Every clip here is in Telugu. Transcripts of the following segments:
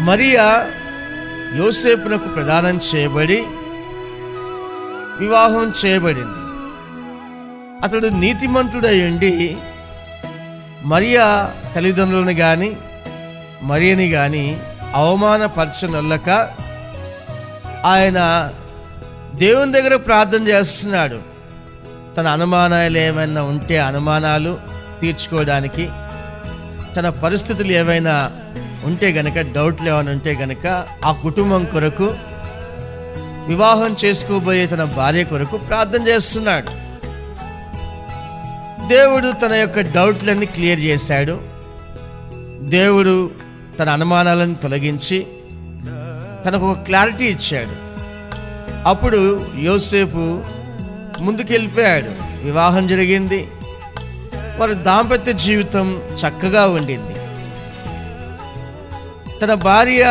మరియా యోసేపునకు ప్రదానం చేయబడి వివాహం చేయబడింది. అతడు నీతిమంతుడై ఉండి మరియా తల్లిదండ్రులను కానీ మరియని కానీ అవమానపరచనొల్లక ఆయన దేవుని దగ్గర ప్రార్థన చేస్తున్నాడు. తన అనుమానాలు ఏమైనా ఉంటే అనుమానాలు తీర్చుకోవడానికి తన పరిస్థితులు ఏవైనా ఉంటే గనక డౌట్లు ఏమైనా ఉంటే గనక ఆ కుటుంబం కొరకు వివాహం చేసుకోబోయే తన భార్య కొరకు ప్రార్థన చేస్తున్నాడు. దేవుడు తన యొక్క డౌట్లన్నీ క్లియర్ చేశాడు. దేవుడు తన అనుమానాలను తొలగించి తనకు ఒక క్లారిటీ ఇచ్చాడు. అప్పుడు యోసేపు ముందుకెళ్ళిపోయాడు. వివాహం జరిగింది. వారి దాంపత్య జీవితం చక్కగా ఉండింది. తన భార్య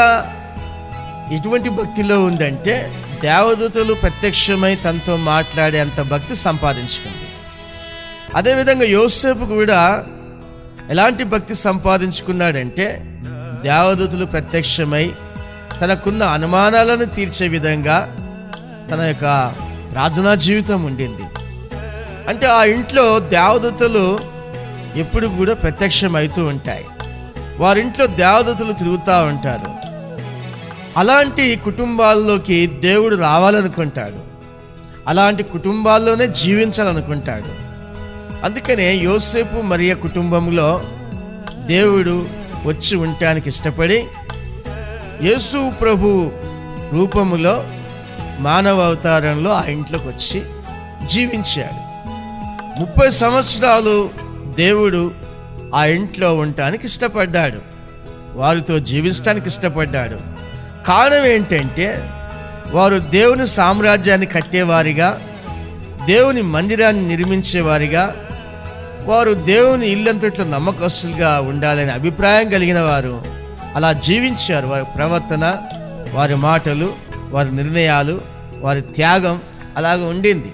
ఎటువంటి భక్తిలో ఉందంటే దేవదూతలు ప్రత్యక్షమై తనతో మాట్లాడే అంత భక్తి సంపాదించుకుంది. అదేవిధంగా యోసేపు కూడా ఎలాంటి భక్తి సంపాదించుకున్నాడంటే దేవదూతలు ప్రత్యక్షమై తనకున్న అనుమానాలను తీర్చే విధంగా తన యొక్క ప్రార్థనా జీవితం ఉండింది. అంటే ఆ ఇంట్లో దేవదూతలు ఎప్పుడు కూడా ప్రత్యక్షమవుతూ ఉంటాయి. వారింట్లో దేవదతులు తిరుగుతూ ఉంటారు. అలాంటి కుటుంబాల్లోకి దేవుడు రావాలనుకుంటాడు. అలాంటి కుటుంబాల్లోనే జీవించాలనుకుంటాడు. అందుకనే యోసేపు మరియ కుటుంబంలో దేవుడు వచ్చి ఉండటానికి ఇష్టపడి యేసు ప్రభు రూపములో మానవ అవతారంలో ఆ ఇంట్లోకి వచ్చి జీవించాడు. ముప్పై సంవత్సరాలు దేవుడు ఆ ఇంట్లో ఉండటానికి ఇష్టపడ్డాడు. వారితో జీవించడానికి ఇష్టపడ్డాడు. కారణం ఏంటంటే వారు దేవుని సామ్రాజ్యాన్ని కట్టేవారిగా దేవుని మందిరాన్ని నిర్మించేవారిగా వారు దేవుని ఇల్లంతట్లో నమ్మకస్తులుగా ఉండాలనే అభిప్రాయం కలిగిన వారు. అలా జీవించారు వారి ప్రవర్తన వారి మాటలు వారి నిర్ణయాలు వారి త్యాగం అలాగ ఉండింది.